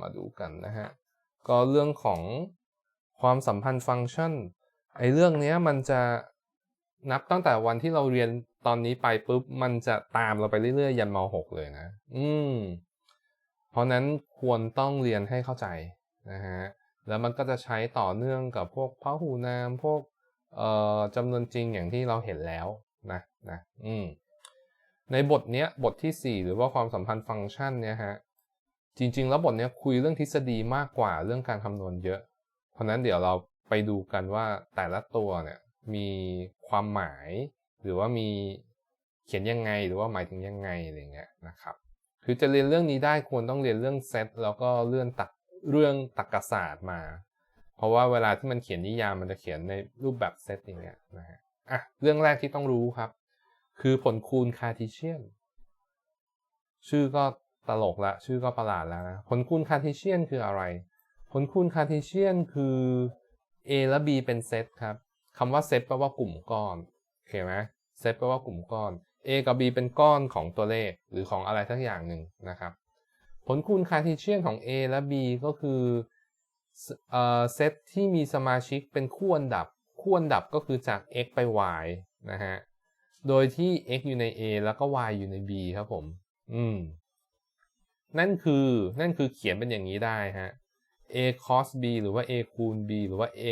มาดูกันนะฮะ ก็เรื่องของความสัมพันธ์ฟังก์ชัน ไอ้เรื่องนี้มันจะนับตั้งแต่วันที่เราเรียนตอนนี้ไปปุ๊บ มันจะตามเราไปเรื่อยๆ ยันม .6 เลยนะ อืม เพราะนั้นควรต้องเรียนให้เข้าใจนะฮะ แล้วมันก็จะใช้ต่อเนื่องกับพวกพหูนาม พวกเอ่อจำนวนจริงอย่างที่เราเห็นแล้วนะนะ อืมในบทเนี้ยบทที่ 4 หรือว่าความสัมพันธ์ฟังก์ชันเนี่ยฮะ จริง ๆ แล้วบทนี้คุยเรื่องทฤษฎีมากกว่าเรื่องการคำนวณเยอะ เพราะนั้นเดี๋ยวเราไปดูกันว่าแต่ละตัวเนี่ยมีความหมาย หรือว่ามีเขียนยังไงหรือว่าหมายถึงยังไงอะไรเงี้ยนะครับ คือจะเรียนเรื่องนี้ได้ควรต้องเรียนเรื่องเซตแล้วก็เรื่องตักเรื่องตรรกศาสตร์มา เพราะว่าเวลาที่มันเขียนนิยามมันจะเขียนในรูปแบบเซตอย่างเงี้ยนะฮะอะเรื่องแรกที่ต้องรู้ครับ คือผลคูณคาร์ทีเชียน ชื่อก็ ตลกละชื่อก็ประหลาดแล้วนะผลคูณคาร์ทีเชียนคืออะไร ผลคูณคาร์ทีเชียนคือ A และ B เป็นเซตครับคำว่าเซตแปลว่ากลุ่มก้อนโอเคไหมเซตแปลว่ากลุ่มก้อน A กับ B เป็นก้อนของตัวเลขหรือของอะไรสักอย่างหนึ่งนะครับ ผลคูณคาร์ทีเชียนของ A และ B ก็คือเซตที่มีสมาชิกเป็นคู่อันดับ คู่อันดับก็คือจาก x ไป y นะฮะ โดยที่ x อยู่ใน A แล้วก็ y อยู่ใน B ครับผม อืม นั่นคือนั่นคือเขียนเป็นอย่างนี้ได้ฮะ a cos b หรือว่า a คูณ b หรือว่า a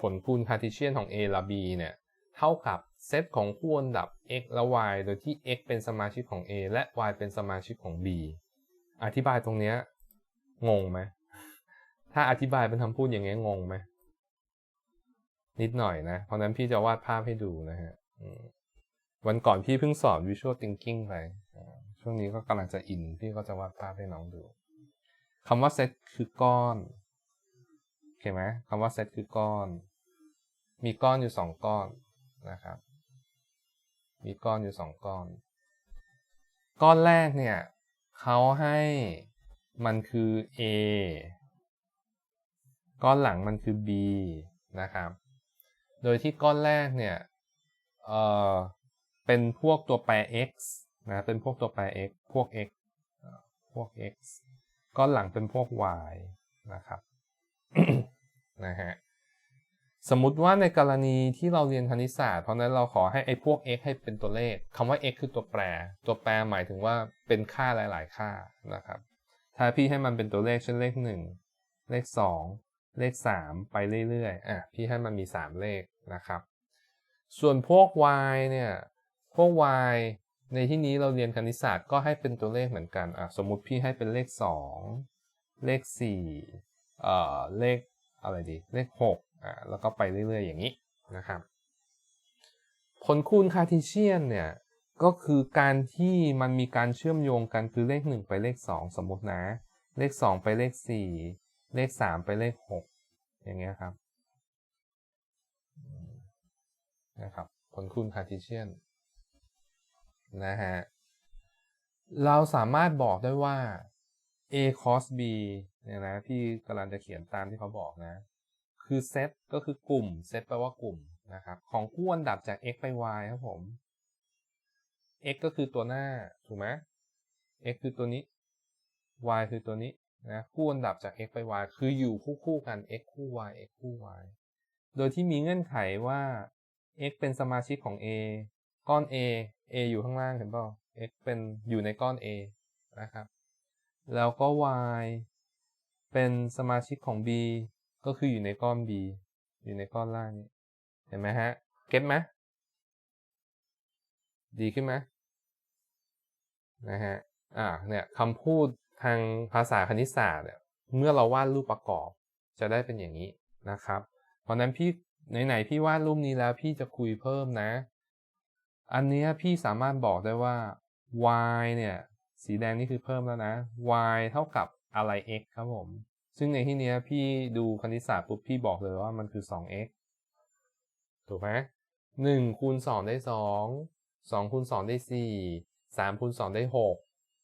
ผลคูณคาร์ทีเชียนของ a และ b เนี่ยเท่ากับเซตของคู่อันดับ x และ y โดยที่ x เป็นสมาชิกของ a และ y เป็นสมาชิกของ b อธิบายตรงเนี้ยงงไหมถ้าอธิบายเป็นคำพูดอย่างเงี้ยงงไหมนิดหน่อยนะ เพราะนั้นพี่จะวาดภาพให้ดูนะฮะวันก่อนพี่เพิ่งสอน visual thinking ไป ช่วงนี้ก็กำลังจะอิน พี่ก็จะวาดภาพให้น้องดูคำว่าเซตคือก้อนโอเคไหมคำว่าเซตคือก้อน มีก้อนอยู่สองก้อนนะครับ มีก้อนอยู่สองก้อน ก้อนแรกเนี่ยเขาให้มันคือ A ก้อนหลังมันคือ B นะครับ โดยที่ก้อนแรกเนี่ย เออเป็นพวกตัวแปร x นะเป็นพวกตัวแปร x พวก x พวก x ก้อนหลังเป็นพวก y นะครับนะฮะสมมติว่าในกรณีที่เราเรียนคณิตศาสตร์ เพราะนั้นเราขอให้ไอ้พวก x ให้เป็นตัวเลขคำว่า x คือตัวแปร ตัวแปรหมายถึงว่าเป็นค่าหลาย ๆ ค่านะครับ ถ้าพี่ให้มันเป็นตัวเลขเช่นเลข 1 เลข 2 เลข 3 ไปเรื่อย ๆ อะ พี่ให้มันมี 3 เลขนะครับ ส่วนพวก y เนี่ย พวก y ในที่นี้เราเรียนคณิตศาสตร์ก็ให้เป็นตัวเลขเหมือนกันอะสมมุติพี่ให้เป็นเลข 2 เลข4เอ่อเลขอะไรดี เลข6อะแล้วก็ไปเรื่อยๆอย่างนี้นะครับ ผลคูณคาร์ทีเชียนเนี่ยก็คือการที่มันมีการเชื่อมโยงกันคือเลข 1 ไปเลข 2 สมมตินะ เลข 2 ไปเลข 4 เลข 3 ไปเลข 6 อย่างเงี้ยครับนะครับผลคูณคาร์ทีเชียน นะฮะ เราสามารถบอกได้ว่า a cos b เนี่ยนะพี่กำลังจะเขียนตามที่เขาบอกนะ คือเซตก็คือกลุ่มเซตแปลว่ากลุ่มนะครับ ของคู่อันดับจาก x ไป y ครับผม x ก็คือตัวหน้า ถูกไหม x คือตัวนี้ y คือตัวนี้นะคู่อันดับจาก x ไป y คืออยู่คู่คู่กัน x คู่ y x คู่ y โดยที่มีเงื่อนไขว่า x เป็นสมาชิกของ a ก้อน a a อยู่ข้างล่างเห็นเปล่า x เป็นอยู่ในก้อน a นะครับ แล้วก็ y เป็นสมาชิกของ b ก็คืออยู่ในก้อน b อยู่ในก้อนล่างนี้เห็นไหมฮะ เก็ตไหมดีขึ้นไหมนะฮะ อ่า เนี่ยคำพูดทางภาษาคณิตศาสตร์เนี่ยเมื่อเราวาดรูปประกอบ จะได้เป็นอย่างนี้นะครับ เพราะนั้นพี่ไหนๆพี่วาดรูปนี้แล้วพี่จะคุยเพิ่มนะ อันนี้พี่สามารถบอกได้ว่า y เนี่ย สีแดงนี่คือเพิ่มแล้วนะ y เท่ากับอะไร x ครับผม ซึ่งในที่นี้พี่ดูคณิตศาสตร์ปุ๊บพี่บอกเลยว่ามันคือ 2x ถูกไหมหนึ่งคูณสองได้สองสองคูณสองได้สี่สามคูณสองได้หก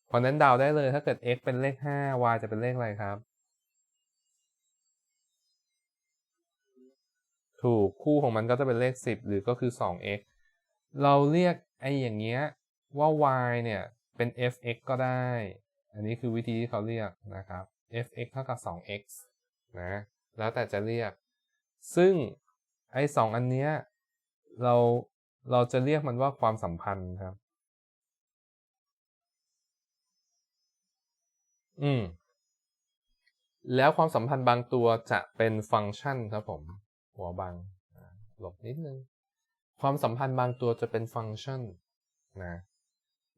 เพราะนั้นเดาได้เลยถ้าเกิด x เป็นเลขห้า y จะเป็นเลขอะไรครับ ถูกคู่ของมันก็จะเป็นเลขสิบหรือก็คือ 2x เราเรียกไอ้อย่างเงี้ยว่า y เนี่ยเป็น fx ก็ได้ อันนี้คือวิธีที่เขาเรียกนะครับ f(x) เท่ากับ 2x นะ แล้วแต่จะเรียก ซึ่งไอ้สองอันเนี้ยเราเราจะเรียกมันว่าความสัมพันธ์ครับ อืม แล้วความสัมพันธ์บางตัวจะเป็นฟังก์ชันครับผม หัวบางหลบนิดนึง ความสัมพันธ์บางตัวจะเป็นฟังก์ชันนะ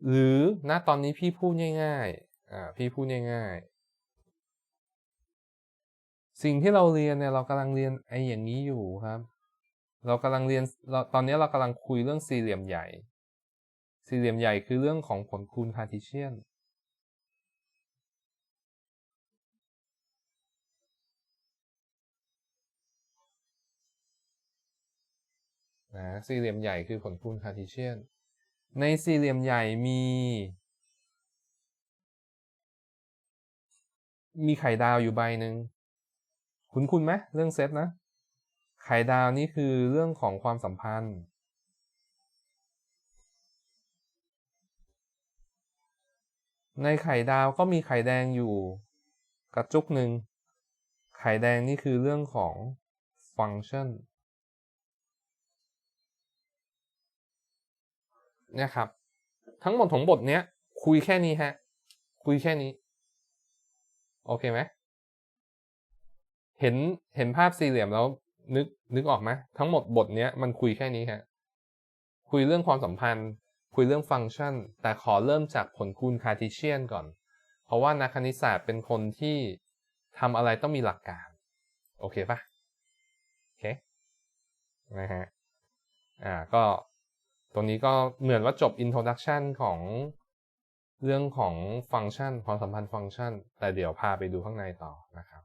หรือณตอนนี้พี่พูดง่ายๆอ่าพี่พูดง่ายๆ สิ่งที่เราเรียนเนี่ยเรากำลังเรียนไอ้อย่างนี้อยู่ครับ เรากำลังเรียนเราตอนนี้เรากำลังคุยเรื่องสี่เหลี่ยมใหญ่ สี่เหลี่ยมใหญ่คือเรื่องของผลคูณคาร์ทีเชียน นะสี่เหลี่ยมใหญ่คือผลคูณคาร์ทีเชียน ในสี่เหลี่ยมใหญ่มี มีไข่ดาวอยู่ใบหนึ่งคุ้นคุณไหมเรื่องเซตนะ ไข่ดาวนี่คือเรื่องของความสัมพันธ์ ในไข่ดาวก็มีไข่แดงอยู่กระจุกหนึ่งไข่แดงนี่คือเรื่องของฟังก์ชัน นี่ยครับ ทั้งหมดของบทเนี้ย คุยแค่นี้ฮะ คุยแค่นี้ โอเคไหมเห็นเห็นภาพสี่เหลี่ยมแล้วนึกนึกออกไหมทั้งหมดบทเนี้ยมันคุยแค่นี้ฮะคุยเรื่องความสัมพันธ์ คุยเรื่องฟังก์ชัน แต่ขอเริ่มจากผลคูณคาร์ทีเชียนก่อน เพราะว่านักคณิตศาสตร์เป็นคนที่ทำอะไรต้องมีหลักการ โอเคปะโอเคนะฮะอ่าก็ ตรงนี้ก็เหมือนว่าจบ introduction ของเรื่องของฟังก์ชันความสัมพันธ์ฟังก์ชัน แต่เดี๋ยวพาไปดูข้างในต่อนะครับ